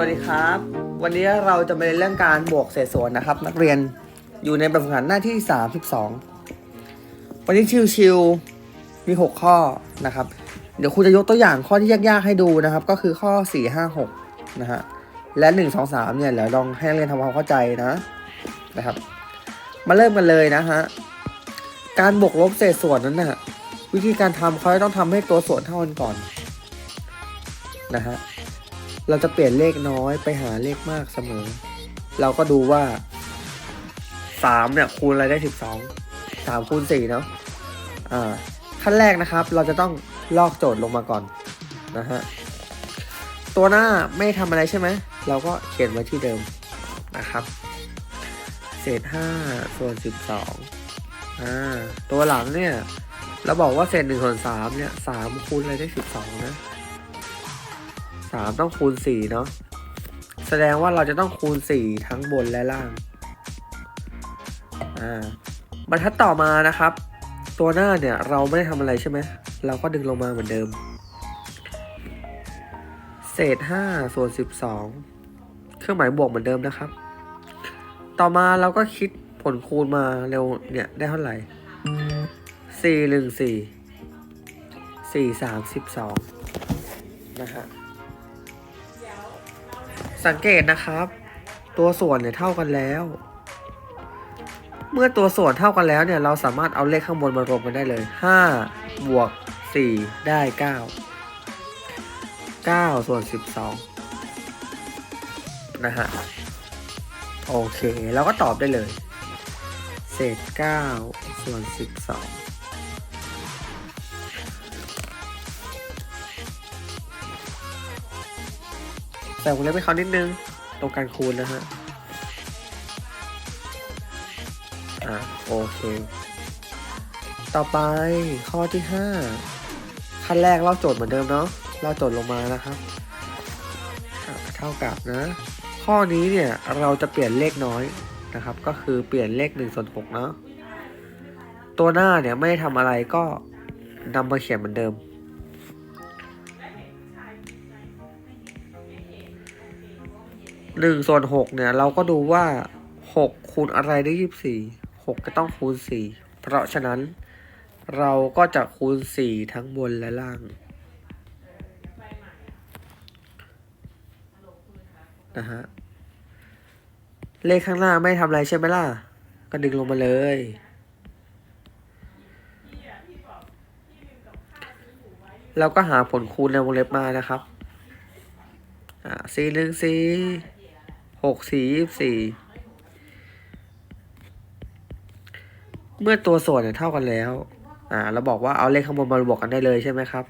วัสดีครับ วันนี้เราจะมาเรียนเรื่องการบวกเศษส่วนนะครับ นักเรียนอยู่ในแบบฝึกหัดหน้าที่ 32 วันนี้ชิวๆมี 6 ข้อนะครับ เดี๋ยวครูจะยกตัวอย่างข้อที่ยากๆให้ดูนะครับ ก็คือข้อ 4 5 6 นะฮะและ 1 2 3 เนี่ยเดี๋ยวลองให้นักเรียนทำความเข้าใจนะนะครับ มาเริ่มกันเลยนะฮะการบวกลบเศษส่วนนั้นนะ่ะวิธีการทำเขาจะต้องทำให้ตัวส่วนเท่ากันก่อนนะฮะ เราจะเปลี่ยนเลขน้อยไปหาเลขมากเสมอ เราก็ดูว่าสามเนี่ยคูณอะไรได้สิบสองสามคูณสี่เนาะอ่าขั้นแรกนะครับ เราจะต้องลอกโจทย์ลงมาก่อนนะฮะตัวหน้าไม่ทำอะไรใช่ไหมเราก็เขียนไว้ที่เดิมนะครับ เศษห้าส่วนสิบสองอ่าตัวหลังเนี่ย เราบอกว่าเศษหนึ่งส่วนสามเนี่ยสามคูณอะไรได้สิบสองนะ สามต้องคูณสี่เนาะแสดงว่าเราจะต้องคูณสี่ทั้งบนและล่างอ่าบรรทัดต่อมานะครับ ตัวหน้าเนี่ยเราไม่ได้ทำอะไรใช่ไหมเราก็ดึงลงมาเหมือนเดิม เศษห้าส่วนสิบสองเครื่องหมายบวกเหมือนเดิมนะครับ ต่อมาเราก็คิดผลคูณมาเร็วเนี่ยได้เท่าไหร่สี่หนึ่งสี่สี่สามสิบสองนะฮะ สังเกตนะครับ ตัวส่วนเนี่ยเท่ากันแล้ว เมื่อตัวส่วนเท่ากันแล้วเนี่ยเราสามารถเอาเลขข้างบนมารวมกันได้เลย5บวก4ได้ 9 9 ส่วน 12 นะฮะ โอเค เราก็ตอบได้เลย เศษ 9 ส่วน 12 ใส่วงเล็บให้เขานิดนึงตรงการคูณนะฮะ อะโอเค ต่อไปข้อที่ 5 ขั้นแรกลอกโจทย์เหมือนเดิมเนาะลอกโจทย์ลงมานะครับ เท่ากับนะ ข้อนี้เนี่ยเราจะเปลี่ยนเลขน้อยนะครับ ก็คือเปลี่ยนเลข1ส่วน6เนาะตัวหน้าเนี่ยไม่ได้ทำอะไรก็นำมาเขียนเหมือนเดิม หนึ่งส่วนหกเนี่ย เราก็ดูว่าหกคูณอะไรได้ยี่สิบสี่หกก็ต้องคูณสี่เพราะฉะนั้นเราก็จะคูณสี่ทั้งบนและล่างนะฮะเลขข้างหน้าไม่ทำอะไรใช่ไหมล่ะ ก็ดึงลงมาเลยแล้วก็หาผลคูณในวงเล็บมานะครับ อ่าสี่หนึ่งสี่ หกสี่ยี่สี่เมื่อตัวส่วนเนี่ยเท่ากันแล้ว อ่า เราบอกว่าเอาเลขข้างบนมาบวกกันได้เลยใช่ไหมครับ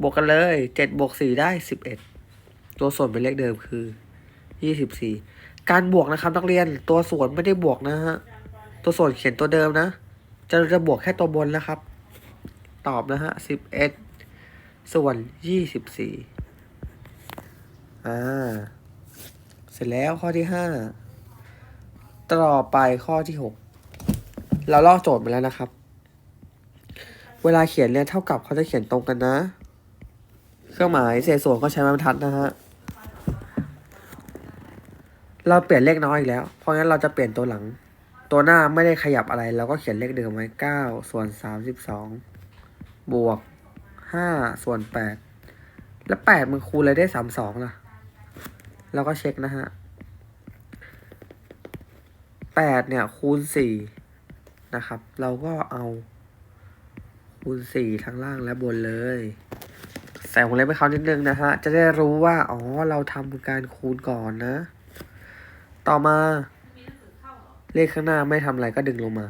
บวกกันเลยเจ็ดบวกสี่ได้สิบเอ็ดตัวส่วนเป็นเลขเดิมคือยี่สิบสี่การบวกนะครับนักเรียนตัวส่วนไม่ได้บวกนะฮะตัวส่วนเขียนตัวเดิมนะ จะจะบวกแค่ตัวบนนะครับ ตอบนะฮะสิบเอ็ดส่วนยี่สิบสี่อ่า เสร็จแล้วข้อที่ห้าต่อไปข้อที่หกเราลอกโจทย์มาแล้วนะครับ เวลาเขียนเนี่ยเท่ากับเขาจะเขียนตรงกันนะ เครื่องหมายเศษส่วนก็ใช้ไม้บรรทัดนะฮะ เราเปลี่ยนเลขน้อยอีกแล้ว เพราะงั้นเราจะเปลี่ยนตัวหลัง ตัวหน้าไม่ได้ขยับอะไร เราก็เขียนเลขเดิมไว้เก้าส่วนสามสิบสองบวกห้าส่วนแปดแล้วแปดมันคูณอะไรได้สามสองล่ะ เราก็เช็คนะฮะแปดเนี่ยคูณสี่นะครับ เราก็เอาคูณสี่ทั้งล่างและบนเลยใส่วงเล็บไปเขานิดนึงนะฮะ จะได้รู้ว่า อ๋อ เราทำการคูณก่อนนะ ต่อมา เลขข้างหน้าไม่ทำอะไรก็ดึงลงมา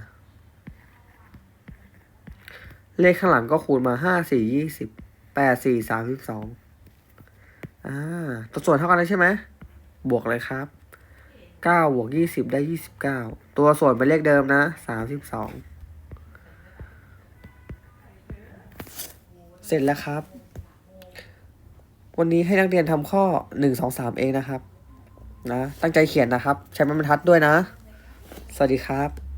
เลขข้างหลังก็คูณมาห้าสี่ยี่สิบแปดสี่สามสิบสองอ่าตัวส่วนเท่ากันแล้วใช่ไหม บวกเลยครับเก้าบวกยี่สิบได้ยี่สิบเก้าตัวส่วนเป็นเลขเดิมนะสามสิบสองเสร็จแล้วครับ วันนี้ให้นักเรียนทำข้อหนึ่งสอสามเองนะครับ นะ ตั้งใจเขียนนะครับ ใช้ไม้บรรทัดด้วยนะ สวัสดีครับ